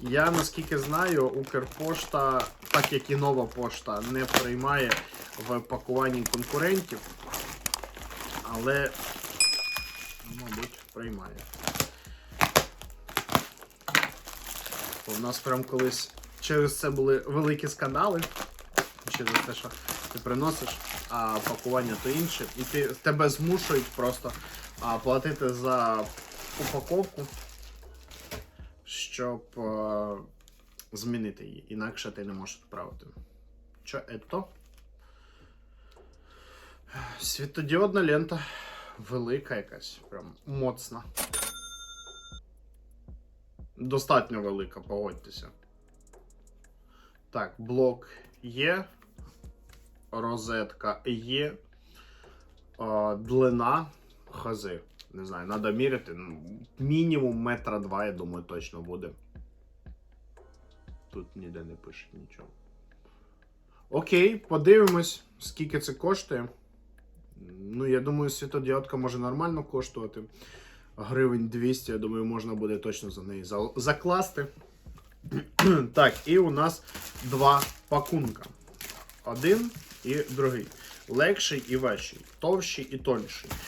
Я наскільки знаю, Укрпошта, так як і нова пошта, не приймає в пакуванні конкурентів, але, мабуть, приймає. Бо в нас прям колись через це були великі скандали. Через те, що ти приносиш, а пакування то інше, і ти, тебе змушують просто а, платити за упаковку, щоб е, змінити її. Інакше ти не можеш відправити. Що ето? Світодіодна лента. Велика якась, прям моцна. Достатньо велика, погодьтеся. Так, блок є. Розетка є. Е, длина хази. Не знаю, треба міряти. Ну, Мінімум метра два, я думаю, точно буде. Тут ніде не пише нічого. Окей, подивимось, скільки це коштує. Ну, я думаю, світодіодка може нормально коштувати. Гривень 200, я думаю, можна буде точно за неї закласти. так, і у нас два пакунка. Один і другий. Легший і важчий, товщий і тонший.